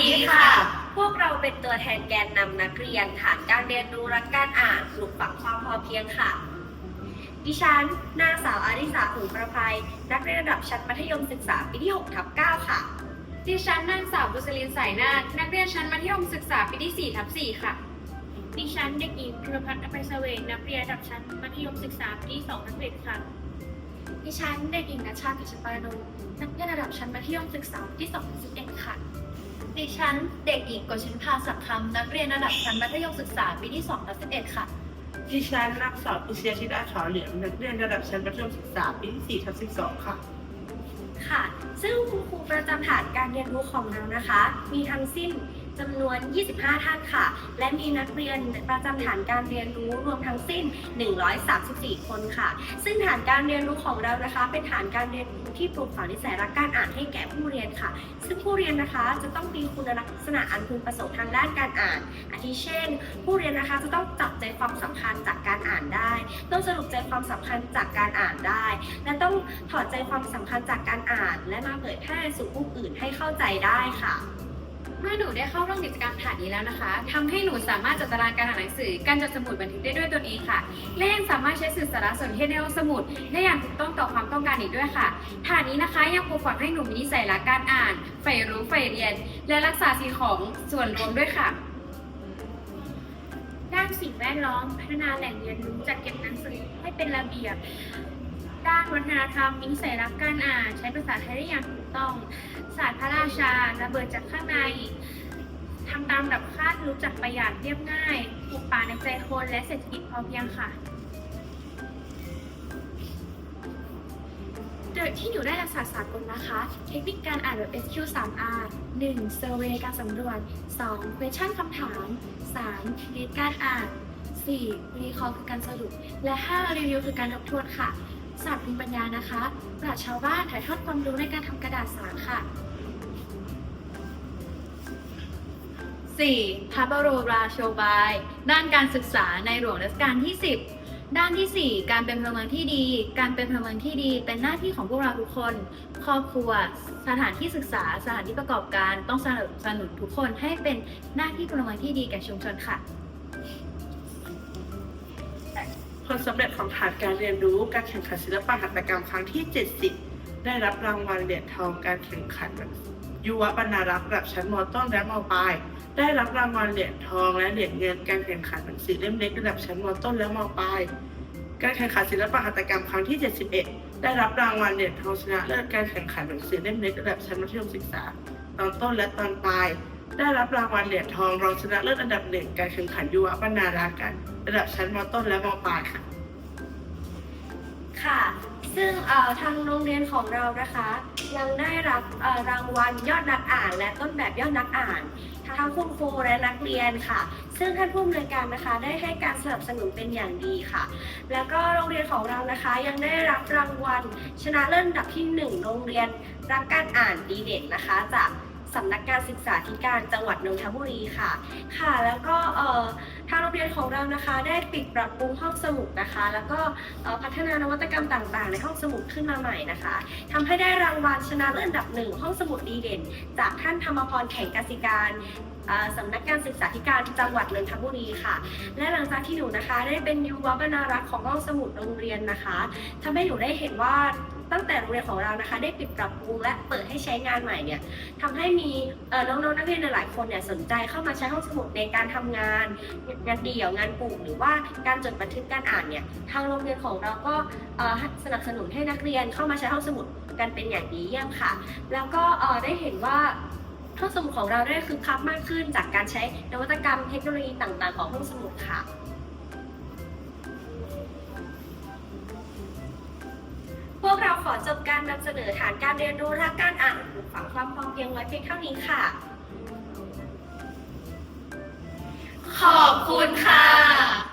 ดีค่ะ พวกเราเป็นตัวแทนแกนนำนักเรียนฐานการเรียนรู้รักการอ่านปลูกฝังความพอเพียงค่ะ ดิฉันนางสาวอาริสาหุงประภัย นักเรียนระดับชั้นมัธยมศึกษาปีที่6ทับ9ค่ะ ดิฉันนางสาวบุษลินสายนาฏนักเรียนชั้นมัธยมศึกษาปีที่4ทับ4ค่ะ ดิฉันเด็กหญิงพุรพัฒน์อภัยเสวงนักเรียนระดับชั้นมัธยมศึกษาปีที่2ทับ1ค่ะดิฉันเด็กหญิงนัชชากิจปานนนักเรียนระดับชั้นมัธยมศึกษาปีที่2ทับ11ค่ะ ดิฉันเด็กหญิงกชินภาสักคำนักเรียนระดับชั้นมัธยมศึกษาปีที่2ทับ11 ค่ะ ดิฉันนักสาวพิเชียชิดาขาวเหลืองนักเรียนระดับชั้นมัธยมศึกษาปีที่4ทับ12 ค่ะ ค่ะ ซึ่งคุณครูประจำฐานการเรียนรู้ของเรานะคะ มีทั้งสิ้นจำนวน 25 ท่านค่ะ และมีนักเรียนประจำฐานการเรียนรู้รวมทั้งสิ้น 134 คนค่ะ ซึ่งฐานการเรียนรู้ของเรานะคะ เป็นฐานการเรียนรู้ที่ปลูกฝังนิสัยรักการอ่านให้แก่ผู้เรียนค่ะ ซึ่งผู้เรียนนะคะจะต้องมีคุณลักษณะอันพึงประสงค์ทางด้านการอ่าน ธิเช่น ผู้เรียนนะคะจะต้องจับใจความสำคัญจากการอ่านได้ ต้องสรุปใจความสำคัญจากการอ่านได้ และต้องถอดใจความสำคัญจากการอ่าน และมาเผยแพร่สู่ผู้อื่นให้เข้าใจได้ค่ะเมื่อหนูได้เข้าร่วมกิจกรรมฐานนี้แล้วนะคะทำให้หนูสามารถจัดตารางการอ่านหนังสือ การจัดสมุดบันทึกได้ด้วยตนเองค่ะ และยังสามารถใช้สื่อสารสนเทศในห้องสมุดได้อย่างถูกต้องต่อความต้องการอีกด้วยค่ะฐานนี้นะคะยังปลูกฝังให้หนูมีนิสัยรักการอ่านใฝ่รู้ใฝ่เรียน และรักษาสิ่งของส่วนรวมด้วยค่ะ ด้านสิ่งแวดล้อม พัฒนาแหล่งเรียนรู้จัดเก็บหนังสือให้เป็นระเบียบ ด้านวัฒนธรรมมีนิสัยรักการอ่าน ใช้ภาษาไทยได้อย่างถูกต้อง ศาสตร์พระราชา ระเบิดจากข้างในทำตามดับคาดรู้จักประหยัดเรียบง่ายปลูกป่าในใจคนและเศรษฐกิจพอเพียงค่ะ โดยที่หนูได้รักษาสากลนะคะ เทคนิคการอ่านแบบ SQ 3R 1 Survey การสำรวจ 2 Question คำถาม 3 Read การอ่าน 4 Recall คือการสรุป และ 5 Review คือการทบทวนค่ะศาสตร์ภูมิปัญญานะคะปราชชาวบ้านถ่ายทอดความรู้ในการทำกระดาษสารค่ะ 4. พระบรมราโชบาย ด้านการศึกษาในหลวงรัชกาลที่ 10 ด้านทีสี่ 4 การเป็นพลเมืองที่ดี การเป็นพลเมืองที่ดี เป็นหน้าที่ของพวกเราทุกคน ครอบครัว สถานที่ศึกษา สถานที่ประกอบการ ต้องสนับสนุนทุกคนให้เป็นหน้าที่พลเมืองที่ดีแก่ชุมชนค่ะผลสำเร็จของฐานการเรียนรู้การแข่งขันศิลปะหัตถกรรมครั้งที่ 70 ได้รับรางวัลเหรียญทองการแข่งขันยุวบรรณารักษ์ระดับชั้นมต้นและมปลาย ได้รับรางวัลเหรียญทองและเหรียญเงินการแข่งขันหนังสือเล่มเล็กระดับชั้นมต้นและมปลาย การแข่งขันศิลปะหัตถกรรมครั้งที่ 71 ได้รับรางวัลเหรียญทองชนะเลิศการแข่งขันหนังสือเล่มเล็กระดับชั้นมัธยมศึกษา ตอนต้นและตอนปลาย ได้รับรางวัลเหรียญทองรองชนะเลิศอันดับหนึ่งการแข่งขันยุวบรรณารักษ์ระดับชั้นมต้นและมปลายค่ะ ค่ะ ซึ่งทางโรงเรียนของเรานะคะ ยังได้รับรางวัลยอดนักอ่าน และต้นแบบยอดนักอ่านทั้งคุณครูและนักเรียนค่ะ ซึ่งท่านผู้อำนวยการนะคะ ได้ให้การสนับสนุนเป็นอย่างดีค่ะ แล้วก็โรงเรียนของเรานะคะยังได้รับรางวัลชนะเลิศอันดับที่หนึ่งโรงเรียนรักการอ่านดีเด่นนะคะ จากสำนักงานศึกษาธิการจังหวัดนนทบุรีค่ะ ค่ะ แล้วก็เอ่อ ของเรานะคะได้ปิดปรับปรุงห้องสมุดนะคะ แล้วก็พัฒนานวัตกรรมต่างๆ ในห้องสมุดขึ้นมาใหม่นะคะทำให้ได้รางวัลชนะเลิศอันดับหนึ่งห้องสมุดดีเด่น จากท่านธรรมพรแข่งกสิการสำนักงานศึกษาธิการจังหวัดนนทบุรีค่ะ และหลังจากที่หนูนะคะ ได้เป็นยุวบรรณารักษ์ของห้องสมุดโรงเรียนนะคะทำให้หนูได้เห็นว่า ตั้งแต่โรงเรียนของเรานะคะ ได้ปิดปรับปรุงและเปิดให้ใช้งานใหม่เนี่ยทำให้มีน้องๆนักเรียนหลายคนเนี่ยสนใจเข้ามาใช้ห้องสมุดในการทำงานงานเดี่ยวงานกลุ่มหรือว่าการจดบันทึกการอ่านเนี่ยทางโรงเรียนของเราก็สนับสนุนให้นักเรียนเข้ามาใช้ห้องสมุดกันเป็นอย่างดีเยี่ยมค่ะ แล้วก็ได้เห็นว่าห้องสมุดของเราได้คึกคักมากขึ้นจากการใช้นวัตกรรมเทคโนโลยีต่างๆ ของห้องสมุดค่ะ พวกเราขอจบการนำเสนอฐานการเรียนรู้รักการอ่านปลูกฝังความพอเพียงไว้เพียงเท่านี้ค่ะ ขอบคุณค่ะ